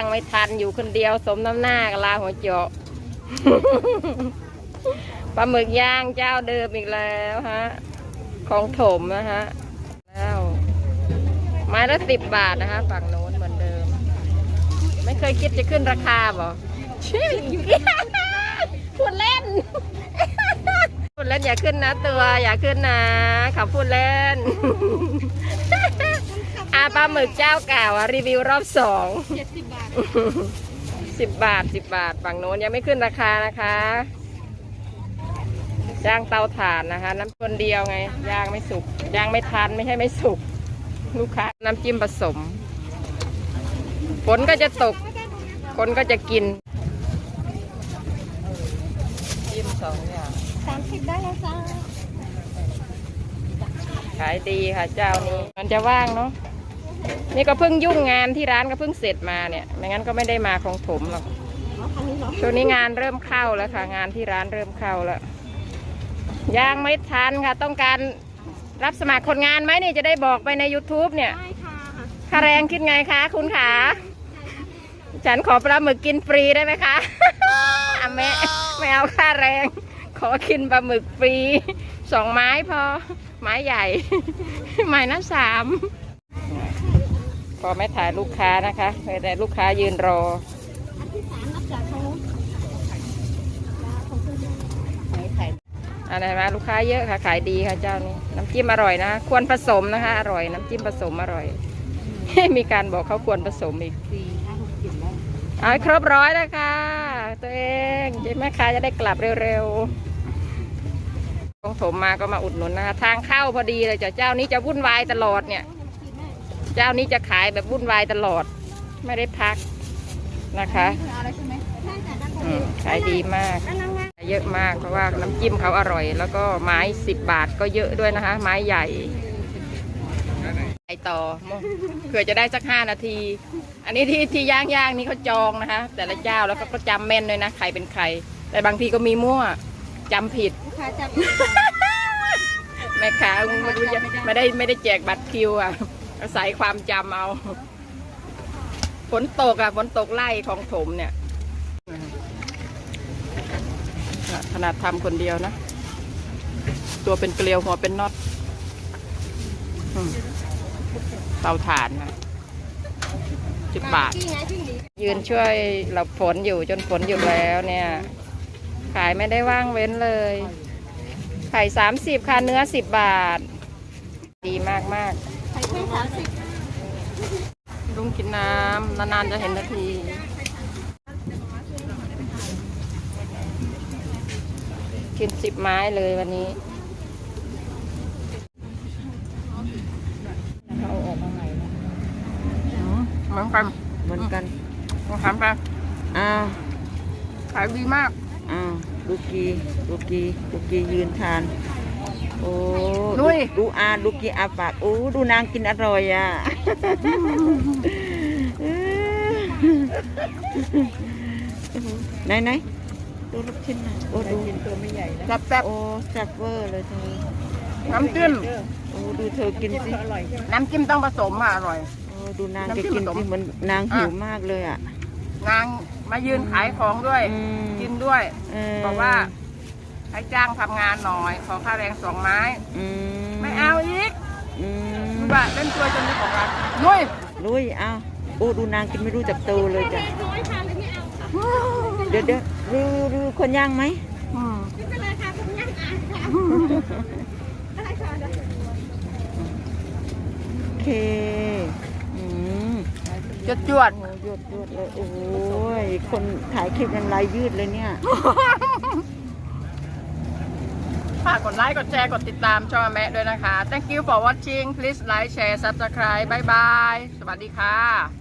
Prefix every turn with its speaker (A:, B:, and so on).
A: างไม่ทันอยู่คนเดียวสมน้ำหน้ากลาหัวเจาะปลาหมึกย่างเจ้าเดิมอีกแล้วฮะของถมนะฮะแล้วไม้ละสิบบาทนะคะฝั่งโน้นเหมือนเดิม ไม่เคยคิดจะขึ้นราคาบ่พูดเล่นพูดเล่นอย่าขึ้นนะตัวอย่าขึ้นนะขับพูดเล่นอาปลาหมึกเจ้าเก่ารีวิวรอบสอง
B: สิบบาท
A: สิบบาทสิบบาท ฝั่งโน้นยังไม่ขึ้นราคานะคะย่างเตาถ่านนะคะ น้ำคนเดียวไงย่างไม่สุกย่างไม่ทันไม่ใช่ไม่สุก ลูกค้าน้ำจิ้มผสมฝนก็จะตก คนก็จะกินจิ้มสองอย่าง
B: สามสิบได้แล้วจ้า
A: ขายดีค่ะเจ้านี้มันจะว่างเนาะ นี่ก็เพิ่งยุ่งงานที่ร้านก็เพิ่งเสร็จมาเนี่ย ไม่งั้นก็ไม่ได้มาของถมหรอกช่วงนี้งานเริ่มเข้าแล้วค่ะ งานที่ร้านเริ่มเข้าแล้วยังไม่ทันค่ะ ต้องการรับสมัครคนงานไหมนี่จะได้บอกไปใน YouTube เนี่ย
B: ได้ค่ะ
A: ค่าแรงคิดไงคะคุณขา ฉันขอปลาหมึกกินฟรีได้ไหมคะอแม่ไม่เอาค่าแรง ขอกินปลาหมึกฟรีสองไม้พอ ไม้ใหญ่ ไม้ละสาม พอไม่ถ่ายลูกค้านะคะแต่ลูกค้ายืนรอ
B: อันที่สามนับจากทางนู้นจ้าขอบคุณค่ะไหนไข่
A: อะไรมาลูกค้าเยอะค่ะ ขายดีค่ะเจ้านี้ น้ำจิ้มอร่อยนะ ควรผสมนะคะ อร่อย น้ำจิ้มผสมอร่อย มีการบอกเขาควรผสมอีก
B: สี่ห้าหกสิบแล้ว
A: เอาให้ครบร้อยแล้วค่ะ ตัวเองเจ๊แม่ค้าจะได้กลับเร็วๆของผมมาก็มาอุดหนุนนะคะ ทางเข้าพอดีเลยจ้ะเจ้านี้จะวุ่นวายตลอดเนี่ย เจ้านี้จะขายแบบวุ่นวายตลอด ไม่ได้พักนะคะ
B: เอาอะไรใช่ไหมได้จ้ะด้านบน
A: อืมขายดีมาก
B: ด้านล่างว่า
A: เยอะมากเพราะว่าน้ำจิ้มเขาอร่อย แล้วก็ไม้สิบบาทก็เยอะด้วยนะคะ ไม้ใหญ่ไปต่อเผื่อจะได้สักห้านาที อันนี้ที่ที่ย่างย่างๆนี่เขาจองนะคะ แต่ละเจ้าแล้วก็ก็จำแม่นเลยนะใครเป็นใคร แต่บางทีก็มีมั่วจำผิด
B: ลูกค้าจะ
A: แม่ค้าไม่รู้จะไม่ได้ไม่ได้แจกบัตรคิวอะ อาศัยความจำเอา ฝนตกอะฝนตกไล่ของถมเนี่ย ขนาดทำคนเดียวนะ ตัวเป็นเกลียวหัวเป็นน็อตเตาถ่านนะสิบบาท ยืนช่วยหลบฝนอยู่จนฝนหยุดแล้วเนี่ย ขายไม่ได้ว่างเว้นเลยไข่สามสิบค่ะเนื้อสิบบาท ดีมากมาก
B: ไข่แค่สามสิบ
A: ๆลุงกินน้ำนานๆจะเห็นนาทีกินสิบไม้เลยวันนี้
B: เอาออกมาใหม่นะ
A: เหมือนกัน
C: เหมือนกัน
A: ลองทำไป
C: อ้าว
A: ขายดีมาก
C: อ้าวลูกกีลูกกีลูกกียืนทาน โอ้
A: นุ้ย
C: ดูอาลูกกีอาปากโอ้ดูนางกินอร่อยอะไหนไหนดูลูกชิ้นหน่อยโอ้ดู
B: กินตัวไม่ใหญ่นะ
A: แซ่บ
C: โอ้แซ่บเวอร์เลยเธอ
A: ๆน้ำจิ้ม
C: โอ้ดูเธอกินสิ
B: อร่อยใช่ไหม
A: น้ำจิ้มต้องผสมอะอร่อย
C: โอ้ดูนาง
A: น้ำ
C: แก
A: จิ้ม
C: กิน
A: ผสม
C: สิเหมือนนางหิวมากเลยอะ
A: นางมายืนขายของด้วย
C: อืม
A: กินด้วย
C: เบ
A: อกว่า ให้จ้างทำงานหน่อย ขอค่าแรงสองไม้
C: อืม
A: ไม่เอาอีก
C: อืม
A: คือว่าเล่นตัวจนมีของร้านนุ้ย
C: ลุยอ้าวโอ้ดูนางกินไม่รู้จักโตเลยจ้ะ
B: น้อยค่ะเลยไม่เอาค่ะ
C: เดี๋ยวเดี๋ยวดูดูคนย่างไหม
A: อืม
B: ไม่เป็นไรค่ะคุณย่างอ่านค่ะได้ค่ะได้
C: โอเคอืม
A: จวดจวด
C: โอ้ยดยดเลยโอ้ยคนถ่ายคลิปยังลายยืดเลยเนี่ย
A: ฝากกดไลค์ กดแชร์ กดติดตามช่องแม่ด้วยนะคะ thank you for watching please like share subscribe bye bye สวัสดีค่ะ